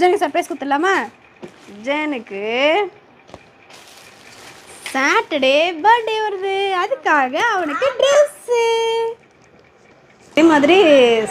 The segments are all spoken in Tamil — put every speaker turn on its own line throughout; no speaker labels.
ஜனுக்கு சர்ப்ரைஸ் கொடுத்துடலாமா? ஜனுக்கு சாட்டர்டே பர்த்டே வருது. அதுக்காக அவனுக்கு ட்ரெஸ்ஸு அதே மாதிரி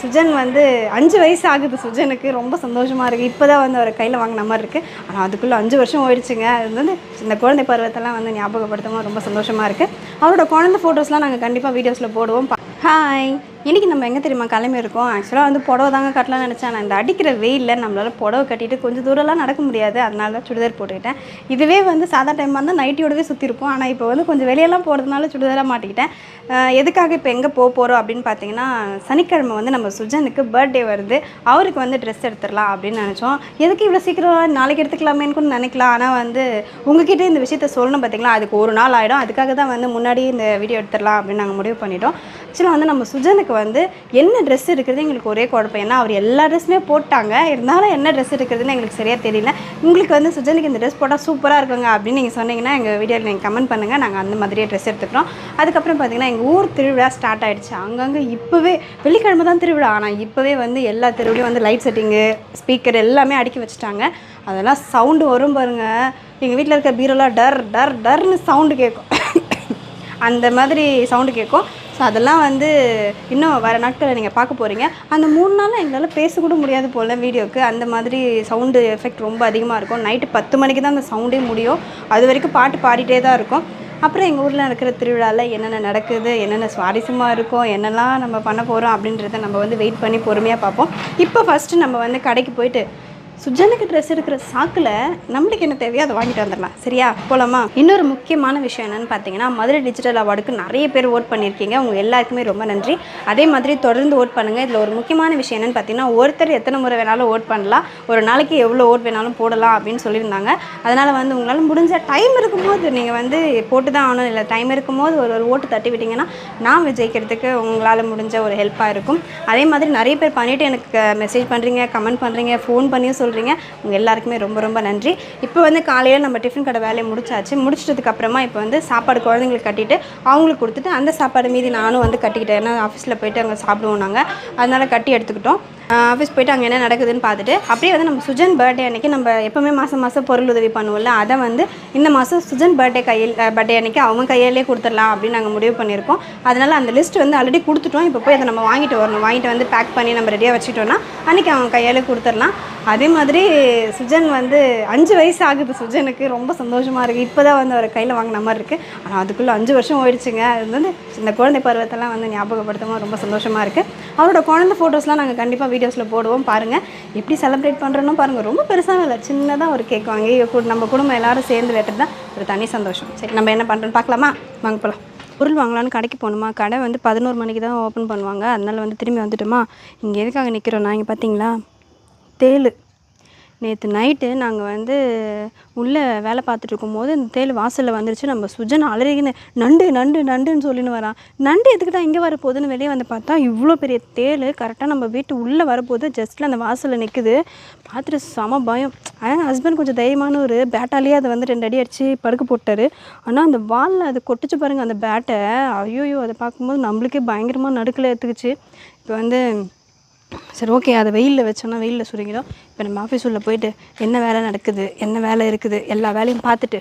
சுஜன் வந்து அஞ்சு வயசு ஆகுது சுஜனுக்கு. ரொம்ப சந்தோஷமாக இருக்குது இப்போ தான் வந்து அவர் கையில் வாங்கின மாதிரி இருக்குது ஆனால் அதுக்குள்ளே அஞ்சு வருஷம் ஓயிடுச்சுங்க அது வந்து இந்த குழந்தை பருவத்தெல்லாம் வந்து ஞாபகப்படுத்தவும் ரொம்ப சந்தோஷமாக இருக்குது அவரோட குழந்தை ஃபோட்டோஸ்லாம் நாங்கள் கண்டிப்பாக வீடியோஸில் போடுவோம். ஹாய் இன்றைக்கி நம்ம எங்கே தெரியுமா கிளம்பி இருக்கோம். ஆக்சுவலாக வந்து புடவை தாங்க கட்டலாம்னு நினச்சேன். நான் இந்த அடிக்கிற வெயிலில் நம்மளால் புடவை கட்டிட்டு கொஞ்சம் தூரம்லாம் நடக்க முடியாது. அதனால தான் சுடிதார் போட்டுக்கிட்டேன். இதுவே வந்து சாதா டைமாக இருந்தால் நைட்டியோடவே சுற்றிருப்போம் ஆனால் இப்போ வந்து கொஞ்சம் வெளியெல்லாம் போகிறதுனால சுடிதாராக மாட்டிக்கிட்டேன். எதுக்காக இப்போ எங்கே போக போகிறோம் அப்படின்னு பார்த்தீங்கன்னா சனிக்கிழமை வந்து நம்ம சுஜனுக்கு பர்த்டே வருது. அவருக்கு வந்து ட்ரெஸ் எடுத்துடலாம் அப்படின்னு நினச்சோம். எதுக்கு இவ்வளோ சீக்கிரம் நாளைக்கு எடுத்துக்கலாமேன்னு கூட நினைக்கலாம் ஆனால் வந்து உங்ககிட்ட இந்த விஷயத்த சொல்லணும் பார்த்தீங்களா அதுக்கு ஒரு நாள் ஆகிடும் அதுக்காக தான் வந்து முன்னாடி இந்த வீடியோ எடுத்துடலாம் அப்படின்னு நாங்கள் முடிவு பண்ணிட்டோம். ஆக்சுவலாக வந்து நம்ம சுஜனுக்கு வந்து என்ன ட்ரெஸ் இருக்கிறது எங்களுக்கு ஒரே குழப்பம். ஏன்னா அவர் எல்லா ட்ரெஸ்ஸுமே போட்டாங்க. இருந்தாலும் என்ன ட்ரெஸ் இருக்கிறதுன்னு எங்களுக்கு சரியாக தெரியல. உங்களுக்கு வந்து சுஜனுக்கு இந்த ட்ரெஸ் போட்டால் சூப்பராக இருக்குங்க அப்படின்னு நீங்கள் சொன்னீங்கன்னா எங்கள் வீடியோவில் நீங்கள் கமெண்ட் பண்ணுங்கள் நாங்கள் அந்த மாதிரியே ட்ரெஸ் எடுத்துக்கிறோம். அதுக்கப்புறம் பார்த்திங்கன்னா எங்கள் ஊர் திருவிழா ஸ்டார்ட் ஆகிடுச்சு அங்கங்கே இப்போவே வெள்ளிக்கிழமை தான் திருவிழா. ஆனால் இப்போவே வந்து எல்லா திருவிழையும் வந்து லைட் செட்டிங்கு ஸ்பீக்கர் எல்லாமே அடுக்கி வச்சுட்டாங்க. அதெல்லாம் சவுண்டு வரும் பாருங்கள் எங்கள் வீட்டில் இருக்க பீரோலாம் டர் டர் டர்னு சவுண்டு கேட்கும் அந்த மாதிரி சவுண்டு கேட்கும் ஸோ அதெல்லாம் வந்து இன்னும் வர நாட்களில் நீங்கள் பார்க்க போகிறீங்க அந்த மூணு நாளில் எங்களால் பேசக்கூட முடியாது போல் வீடியோக்கு. அந்த மாதிரி சவுண்டு எஃபெக்ட் ரொம்ப அதிகமாக இருக்கும். நைட்டு பத்து மணிக்கு தான் அந்த சவுண்டே முடியும். அது வரைக்கும் பாட்டு பாடிட்டே தான் இருக்கும். அப்புறம் எங்கள் ஊரில் நடக்கிற திருவிழாவில் என்னென்ன நடக்குது என்னென்ன சுவாரஸ்யமாக இருக்கும் என்னெல்லாம் நம்ம பண்ண போகிறோம் அப்படின்றத நம்ம வந்து வெயிட் பண்ணி பொறுமையாக பார்ப்போம். இப்போ ஃபஸ்ட்டு நம்ம வந்து கடைக்கு போயிட்டு சுஜனுக்கு ட்ரெஸ் எடுக்கிற சாக்கில் நம்மளுக்கு என்ன தேவையோ அதை வாங்கிட்டு வந்துடலாம். சரியா? போலாமா? இன்னொரு முக்கியமான விஷயம் என்னன்னு பார்த்தீங்கன்னா மதுரை டிஜிட்டல் அவார்டுக்கு நிறைய பேர் ஓட் பண்ணியிருக்கீங்க. உங்கள் எல்லாருக்குமே ரொம்ப நன்றி. அதே மாதிரி தொடர்ந்து ஓட் பண்ணுங்கள் இதில் ஒரு முக்கியமான விஷயம் என்னென்னு பார்த்தீங்கன்னா ஒருத்தர் எத்தனை முறை வேணாலும் ஓட் பண்ணலாம். ஒரு நாளைக்கு எவ்வளோ ஓட் வேணாலும் போடலாம் அப்படின்னு சொல்லியிருந்தாங்க. அதனால் வந்து உங்களால் முடிஞ்ச டைம் இருக்கும்போது நீங்கள் வந்து போட்டு தான் ஆகணும். இல்லை டைம் இருக்கும்போது ஒரு ஒரு ஓட்டு தட்டி விட்டிங்கன்னா நான் விஜயிக்கிறதுக்கு உங்களால் முடிஞ்ச ஒரு ஹெல்ப்பாக இருக்கும். அதே மாதிரி நிறைய பேர் பண்ணிவிட்டு எனக்கு மெசேஜ் பண்ணுறீங்க கமெண்ட் பண்ணுறீங்க ஃபோன் பண்ணியும் சொல்கிறீங்க உங்கள் எல்லாருக்குமே ரொம்ப ரொம்ப நன்றி. இப்போ வந்து காலையில் நம்ம டிஃபன் கடை வேலையை முடிச்சாச்சு. முடிச்சிட்டதுக்கு அப்புறமா இப்போ வந்து சாப்பாடு குழந்தைங்களுக்கு கட்டிட்டு அவங்களுக்கு கொடுத்துட்டு அந்த சாப்பாடு மீதி நானும் வந்து கட்டிக்கிட்டேன். ஏன்னா ஆஃபீஸில் போயிட்டு அங்கே சாப்பிடுவோம் நாங்கள் அதனால் கட்டி எடுத்துக்கிட்டோம். ஆஃபீஸ் போயிட்டு அங்கே என்ன நடக்குதுன்னு பார்த்துட்டு அப்படியே வந்து நம்ம சுஜன் பர்த்டே அன்னைக்கு நம்ம எப்போவுமே மாதம் மாதம் பொருள் உதவி பண்ணுவோம்ல அதை வந்து இந்த மாதம் சுஜன் பர்த்டே கையில் பர்த்டே அன்னைக்கு அவங்க கையாலே கொடுத்துடலாம் அப்படின்னு நாங்கள் முடிவு பண்ணியிருக்கோம். அதனால் அந்த லிஸ்ட் வந்து ஆல்ரெடி கொடுத்துட்டோம். இப்போ போய் அதை நம்ம வாங்கிட்டு வரணும். வாங்கிட்டு வந்து பேக் பண்ணி நம்ம ரெடியாக வச்சுட்டோம்னா அன்றைக்கி அவங்க கையாலே கொடுத்துடலாம். அதே மாதிரி சுஜன் வந்து அஞ்சு வயசு ஆகுது. சுஜனுக்கு ரொம்ப சந்தோஷமாக இருக்குது இப்போ தான் வந்து அவர் கையில் வாங்கின மாதிரி இருக்குது ஆனால் அதுக்குள்ளே அஞ்சு வருஷம் ஓயிடுச்சுங்க அது வந்து இந்த குழந்தை பருவத்தெல்லாம் வந்து ஞாபகப்படுத்தும்போது ரொம்ப சந்தோஷமாக இருக்குது அவரோட குழந்தை ஃபோட்டோஸ்லாம் நாங்கள் கண்டிப்பாக வீடியோஸில் போடுவோம் பாருங்கள் எப்படி செலிப்ரேட் பண்ணுறோன்னு பாருங்கள் ரொம்ப பெருசாக இல்லை. சின்னதாக ஒரு கேக் வாங்கி நம்ம குடும்பம் எல்லோரும் சேர்ந்து வெட்டுறது தான் ஒரு தனி சந்தோஷம். சரி நம்ம என்ன பண்ணுறோன்னு பார்க்கலாமா? வாங்க போகலாம் பொருள் வாங்கலான்னு கடைக்கு போகணுமா? கடை வந்து பதினோரு மணிக்கு தான் ஓப்பன் பண்ணுவாங்க. அதனால் வந்து திரும்பி வந்துட்டோமா? இங்கே எதுக்காக நிற்கிறோம் இங்கே பார்த்தீங்களா தேள் நேற்று நைட்டு நாங்கள் வந்து உள்ளே வேலை பார்த்துட்டு இருக்கும்போது இந்த தேள் வாசலில் வந்துருச்சு. நம்ம சுஜன் அலறிக்கின்னு நண்டு நண்டு நண்டுன்னு சொல்லின்னு வரான். நண்டு எதுக்கிட்டா இங்கே வரப்போகுதுன்னு வெளியே வந்து பார்த்தா இவ்வளோ பெரிய தேள் கரெக்டாக நம்ம வீட்டு உள்ளே வரப்போகுது. ஜஸ்ட்டில் அந்த வாசலில் நிற்குது பார்த்துட்டு செம பயம். ஆனால் ஹஸ்பண்ட் கொஞ்சம் தைரியமான ஒரு பேட்டாலேயே அதை வந்து ரெண்டு அடி அடித்து படுக்க போட்டார். ஆனால் அந்த வாலில் அது கொட்டிச்சு பாருங்கள் அந்த பேட்டை ஐயோயோ அதை பார்க்கும்போது நம்மளுக்கே பயங்கரமாக நடுக்கில் எடுத்துக்கிச்சு இப்போ வந்து சரி ஓகே அதை வெயிலில் வச்சோன்னா வெயிலில் சுருங்கிடும். இப்போ நம்ம ஆஃபீஸ் உள்ளே போயிட்டு என்ன வேலை நடக்குது என்ன வேலை இருக்குது எல்லா வேலையும் பார்த்துட்டு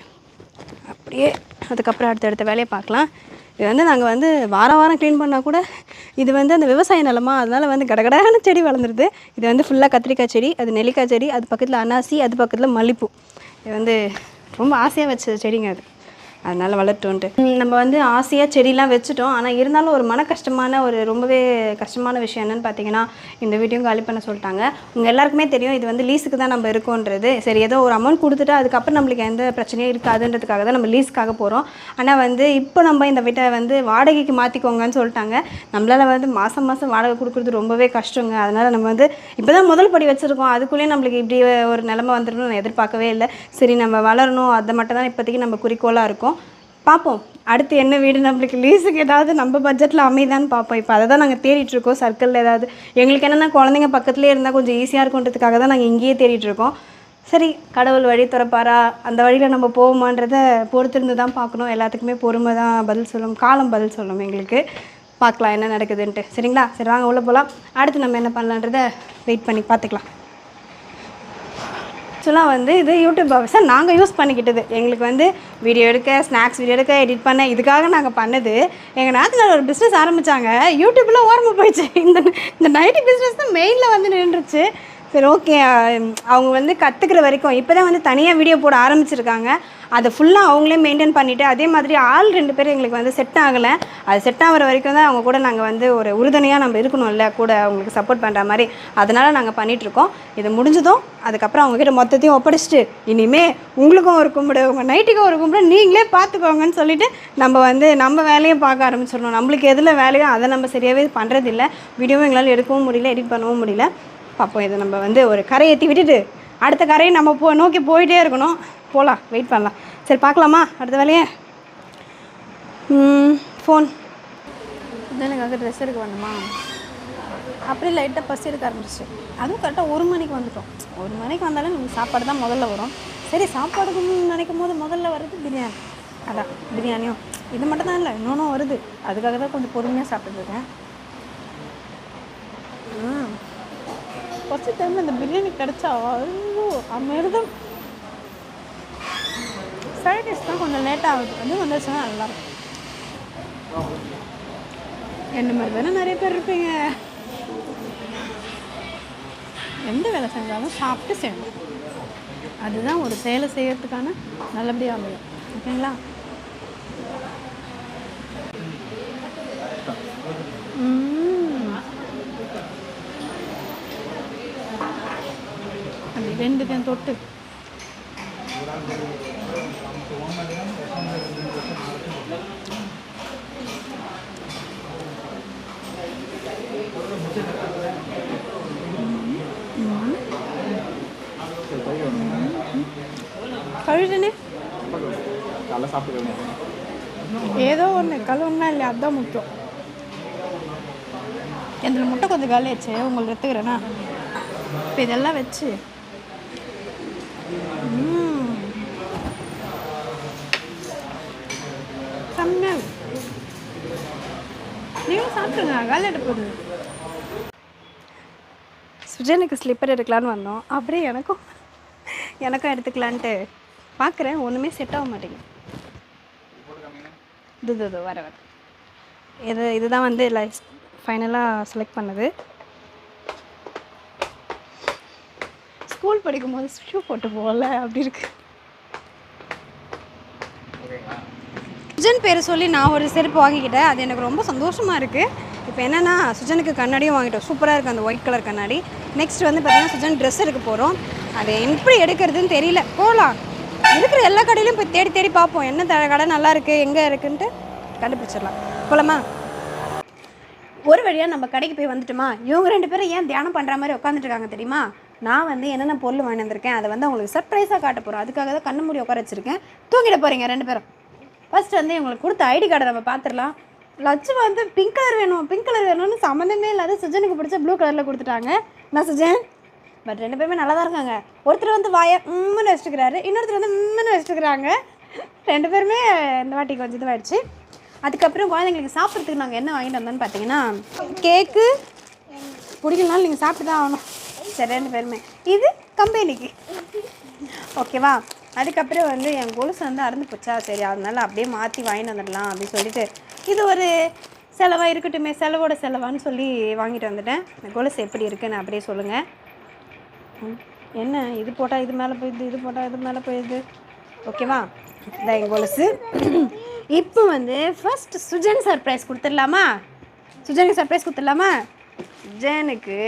அப்படியே அதுக்கப்புறம் அடுத்த அடுத்த வேலையை பார்க்கலாம். இது வந்து நாங்கள் வந்து வாரம் வாரம் க்ளீன் பண்ணால் கூட இது வந்து அந்த விவசாய நிலமா அதனால் வந்து கடகடான செடி வளர்ந்துருது. இது வந்து ஃபுல்லாக கத்திரிக்காய் செடி அது நெல்லிக்காய் செடி அது பக்கத்தில் அன்னாசி அது பக்கத்தில் மல்லிப்பூ. இது வந்து ரொம்ப ஆசையாக வச்ச செடிங்க அது. அதனால் வளர்த்தோன்ட்டு. நம்ம வந்து ஆசையாக செடிலாம் வச்சுட்டோம். ஆனால் இருந்தாலும் ஒரு மன கஷ்டமான ஒரு ரொம்பவே கஷ்டமான விஷயம் என்னென்னு பார்த்தீங்கன்னா இந்த வீட்டையும் காலி பண்ண சொல்லிட்டாங்க. உங்கள் எல்லாருக்குமே தெரியும் இது வந்து லீஸுக்கு தான் நம்ம இருக்கோன்றது. சரி ஏதோ ஒரு அமௌண்ட் கொடுத்துட்டு அதுக்கப்புறம் நம்மளுக்கு எந்த பிரச்சனையும் இருக்காதுன்றதுக்காக தான் நம்ம லீஸுக்காக போகிறோம் ஆனால் வந்து இப்போ நம்ம இந்த வீட்டை வந்து வாடகைக்கு மாற்றிக்கோங்கன்னு சொல்லிட்டாங்க. நம்மளால் வந்து மாதம் மாதம் வாடகை கொடுக்குறது ரொம்பவே கஷ்டங்க. அதனால் நம்ம வந்து இப்போ தான் முதல் படி வச்சுருக்கோம். அதுக்குள்ளேயே நம்மளுக்கு இப்படி ஒரு நிலமை வந்துடணும்னு எதிர்பார்க்கவே இல்லை. சரி நம்ம வளரணும். அதை மட்டும் தான் இப்போதைக்கு நம்ம குறிக்கோளாக இருக்கும். பார்ப்போம். அடுத்து என்ன வீடு நம்மளுக்கு லீஸுக்கு ஏதாவது நம்ம பட்ஜெட்டில் அமைதான்னு பார்ப்போம். இப்போ அதை தான் நாங்கள் தேடிட்டுருக்கோம் சர்க்கிளில் ஏதாவது. எங்களுக்கு என்னென்னா குழந்தைங்க பக்கத்துலேயே இருந்தால் கொஞ்சம் ஈஸியாக இருக்குன்றதுக்காக தான் நாங்கள் இங்கேயே தேடிட்டுருக்கோம் சரி கடவுள் வழி திறப்பாரா? அந்த வழியில் நம்ம போவோமான்றதை பொறுத்திருந்து தான் பார்க்கணும். எல்லாத்துக்குமே பொறுமை தான் பதில் சொல்லும். காலம் பதில் சொல்லும் எங்களுக்கு. பார்க்கலாம் என்ன நடக்குதுன்ட்டு. சரிங்களா? சரி வாங்க உள்ளே போகலாம் அடுத்து நம்ம என்ன பண்ணலான்றதை வெயிட் பண்ணி பார்த்துக்கலாம். ஆக்சுவலாக வந்து இது யூடியூப் ஆஃபீஸை நாங்கள் யூஸ் பண்ணிக்கிட்டது. எங்களுக்கு வந்து வீடியோ எடுக்க ஸ்நாக்ஸ் வீடியோ எடுக்க எடிட் பண்ண இதுக்காக நாங்கள் பண்ணது. எங்கள் நாத்தில் ஒரு பிஸ்னஸ் ஆரம்பித்தாங்க யூடியூப்பில் ஓரமாக போயிடுச்சு. இந்த இந்த நைட்டி பிஸ்னஸ் தான் மெயினில் வந்து நின்றுச்சு. சரி ஓகே அவங்க வந்து கற்றுக்கிற வரைக்கும் இப்போ தான் வந்து தனியாக வீடியோ போட ஆரம்பிச்சிருக்காங்க. அதை ஃபுல்லாக அவங்களே மெயின்டைன் பண்ணிவிட்டு அதே மாதிரி ஆள் ரெண்டு பேர் எங்களுக்கு வந்து செட் ஆகலை. அது செட் ஆகிற வரைக்கும் தான் அவங்க கூட நாங்கள் வந்து ஒரு உறுதுணையாக நம்ம இருக்கணும்ல கூட அவங்களுக்கு சப்போர்ட் பண்ணுற மாதிரி. அதனால் நாங்கள் பண்ணிகிட்ருக்கோம் இது முடிஞ்சதும் அதுக்கப்புறம் அவங்கக்கிட்ட மொத்தத்தையும் ஒப்படைச்சிட்டு இனிமே உங்களுக்கும் ஒரு கும்பிடு உங்கள் நைட்டுக்கும் ஒரு கும்பிடு நீங்களே பார்த்துக்கோங்கன்னு சொல்லிவிட்டு நம்ம வந்து நம்ம வேலையை பார்க்க ஆரம்பிச்சிடணும். நம்மளுக்கு எதில் வேலையோ அதை நம்ம சரியாகவே பண்ணுறதில்ல வீடியோவும் எங்களால் எடுக்கவும் முடியல எடிட் பண்ணவும் முடியல. பார்ப்போம் இதை நம்ம வந்து ஒரு கரை ஏற்றி விட்டுட்டு அடுத்த கரையை நம்ம போ நோக்கி போயிட்டே இருக்கணும். போகலாம் வெயிட் பண்ணலாம். சரி பார்க்கலாமா அடுத்த வேலையை? ஃபோன் எனக்காக ட்ரெஸ் எடுக்க வேணுமா அப்படியே லைட்டாக பசி எடுக்க ஆரம்பிச்சிச்சு. அதுவும் கரெக்டாக ஒரு மணிக்கு வந்துட்டோம். ஒரு மணிக்கு வந்தாலும் நமக்கு சாப்பாடு தான் முதல்ல வரும். சரி சாப்பாடுக்கு நினைக்கும் போது முதல்ல வருது பிரியாணி. அதான் பிரியாணியும். இது மட்டும் தான் இல்லை இன்னொன்றும் வருது. அதுக்காக தான் கொஞ்சம் பொறுமையாக சாப்பிட்டுருக்கேன் ம் ஃபஸ்ட்டு டைம் இந்த பிரியாணி கிடச்சா ஐயோ அமிர்தம். ஃப்ரைட் ரைஸ் தான் கொஞ்சம் லேட்டாக ஆகுது. அது வந்துச்சுன்னா நல்லாயிருக்கும். என்ன மாதிரி தானே நிறைய பேர் இருப்பீங்க. எந்த வேலை செஞ்சாலும் சாப்பிட்டு செய்யணும். அதுதான் ஒரு செயலை செய்கிறதுக்கான நல்லபடியாக அமையும். ஓகேங்களா? ம். ரெண்டுத்தையும் தொட்டு. கழுதுனே ஏதோ ஒன்று கழுவுனா இல்லையா? அதுதான் முக்கியம். எந்த முட்டை கொஞ்சம் கலையாச்சு உங்களுக்கு எடுத்துக்கிறேன்னா இப்போ இதெல்லாம் வச்சு ம். செம்மையா நீங்களும் சாப்பிடுங்க காலை எடுப்பது சுஜனுக்கு ஸ்லிப்பர் எடுக்கலான்னு வந்தோம். அப்படியே எனக்கும் எனக்கும் எடுத்துக்கலான்ட்டு. பார்க்குறேன் ஒன்றுமே செட் ஆக மாட்டேங்குது. இது இது, வர வர. இது இதுதான் வந்து லைஃப் ஃபைனலாக செலக்ட் பண்ணது. ஸ்கூல் படிக்கும்போது ஷூ போட்டு போகல. அப்படி இருக்கு. சுஜன் பேரை சொல்லி நான் ஒரு செருப்பு வாங்கிக்கிட்டேன். அது எனக்கு ரொம்ப சந்தோஷமாக இருக்குது இப்போ என்னென்னா சுஜனுக்கு கண்ணாடியும் வாங்கிட்டோம். சூப்பராக இருக்குது அந்த ஒயிட் கலர் கண்ணாடி. நெக்ஸ்ட் வந்து பார்த்தீங்கன்னா சுஜன் ட்ரெஸ் எடுக்க போகிறோம் அது எப்படி எடுக்கிறதுன்னு தெரியல. போகலாம் இருக்கிற எல்லா கடையிலையும் போய் தேடி தேடி பார்ப்போம். என்ன த- கடை நல்லா இருக்குது எங்கே இருக்குன்ட்டு கண்டுபிடிச்சிடலாம். போகலாமா ஒரு வழியாக நம்ம கடைக்கு போய் வந்துட்டோமா? இவங்க ரெண்டு பேரும் ஏன் தியானம் பண்ணுற மாதிரி உட்காந்துட்டு இருக்காங்க தெரியுமா? நான் வந்து என்னென்ன பொருள் வாங்கி வந்திருக்கேன் அதை வந்து உங்களுக்கு சர்ப்ரைஸாக காட்ட போகிறோம் அதுக்காக தான் கண்ணு மூடி உட்கார வச்சுருக்கேன். தூங்கிட போகிறீங்க ரெண்டு பேரும். ஃபர்ஸ்ட் வந்து எங்களுக்கு கொடுத்த ஐடி கார்டை நம்ம பார்த்துடலாம். லட்சு வந்து பிங்க் கலர் வேணும். பிங்க் கலர் வேணும்னு சம்மந்தமே இல்லாத சுஜனுக்கு பிடிச்ச ப்ளூ கலரில் கொடுத்துட்டாங்க. நான் சுஜன்? பட் ரெண்டு பேருமே நல்லா தான் இருக்காங்க. ஒருத்தர் வந்து வாய உம்முன்னு வச்சுக்கிறாரு இன்னொருத்தர் வந்து உம்முன்னு வச்சுக்கிறாங்க ரெண்டு பேருமே இந்த வாட்டி கொஞ்சம் இதுவாயிடுச்சு. அதுக்கப்புறம் குழந்தைங்களுக்கு சாப்பிட்றதுக்கு நாங்கள் என்ன வாங்கிட்டு வந்தோம்னு பார்த்தீங்கன்னா கேக்கு பிடிக்கலனாலும் நீங்கள் சாப்பிட்டு தான் ஆகணும். சரி ரெண்டு பேருமே. இது கம்பெனிக்கு. ஓகேவா அதுக்கப்புறம் வந்து என் கொலுசு வந்து அறந்து போச்சா? சரி அதனால அப்படியே மாற்றி வாங்கிட்டு வந்துடலாம் அப்படின்னு சொல்லிட்டு இது ஒரு செலவாக இருக்கட்டுமே செலவோட செலவான்னு சொல்லி வாங்கிட்டு வந்துட்டேன். இந்த கொலுசு எப்படி இருக்குன்னு அப்படியே சொல்லுங்கள் ம், என்ன? இது போட்டால் இது மேலே போயிடுது இது போட்டால் இது மேலே போயிடுது. ஓகேவா இதான் என் கொலுசு. இப்போ வந்து ஃபர்ஸ்ட் சுஜன் சர்ப்ரைஸ் கொடுத்துடலாமா? சுஜனுக்கு சர்ப்ரைஸ் கொடுத்துடலாமா? சுஜனுக்கு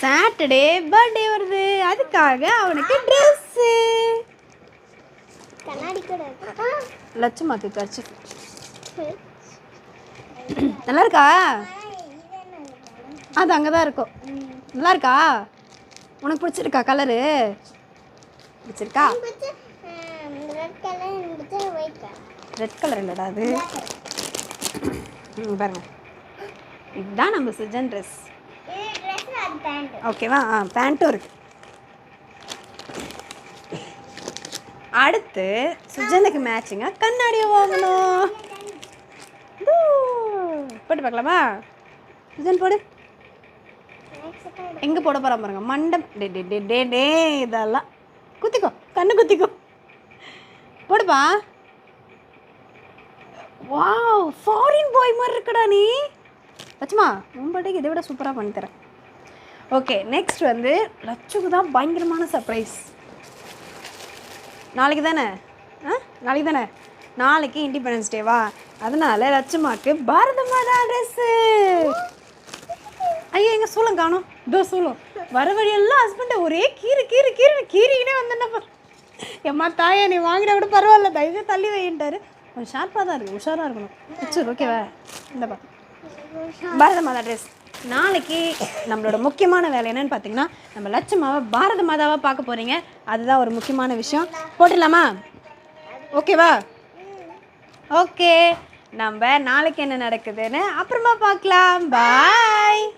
சாட்டர்டே பர்த்டே வருது. அதுக்காக அவனுக்கு ட்ரெஸ்ஸு
கண்ணாடி கூட.
லட்சுமாக்கு கட்சி நல்லா இருக்கா? அது அங்கே தான் இருக்கும். நல்லா இருக்கா? உனக்கு பிடிச்சிருக்கா கலரு பிடிச்சிருக்கா. ரெட் கலர் இல்லைடா அது. பாருங்க. இதுதான் நம்ம சுஜன் ட்ரெஸ்
இது dress, அது pant.
ஓகேவா? ஆ பேண்ட்டும் இருக்கு. அடுத்து சுஜனுக்கு மேட்சிங்காக கண்ணாடியை வாங்கணும். போட்டு பார்க்கலாமா? சுஜன் போடு. எங்கே போட போகிறா பாருங்க மண்டம். டே டே டே டே டே இதெல்லாம். குத்திக்கோ கண்ணு குத்திக்கோ. போடுப்பா. வாவ் ஃபாரின் பாய் மாதிரி இருக்கடா நீ. வச்சுமா உன் பாட்டுக்கு இதை விட சூப்பராக பண்ணித்தரேன். ஓகே நெக்ஸ்ட் வந்து லட்சுக்கு தான் பயங்கரமான சர்ப்ரைஸ் நாளைக்கு தானே? ஆ? நாளைக்கு தானே? நாளைக்கு இண்டிபெண்டன்ஸ் டேவா அதனால லட்சுமாக்கு பாரத மாதா ட்ரெஸ்ஸு ஐயோ எங்கள் சூளம் காணோம். இதோ சூளம். வர வழியெல்லாம் ஹஸ்பண்டை ஒரே கீறு கீறு கீறு கீறினே வந்தேன்னப்பா எம்மா தாயா நீ வாங்கினா கூட பரவாயில்ல. தயவு தள்ளி வைன்ட்டாரு கொஞ்சம் ஷார்ப்பாக தான் இருக்கு உஷாராக இருக்கணும். சரி ஓகேவா இந்தப்பா பாரத மாதா ட்ரெஸ் நாளைக்கு நம்மளோட முக்கியமான வேலை என்னன்னு பார்த்தீங்கன்னா நம்ம லட்சுமாவை பாரத மாதாவாக பார்க்க போகிறீங்க அதுதான் ஒரு முக்கியமான விஷயம். போட்டுடலாமா? ஓகேவா? ஓகே. நம்ம நாளைக்கு என்ன நடக்குதுன்னு அப்புறமா பார்க்கலாம். பாய்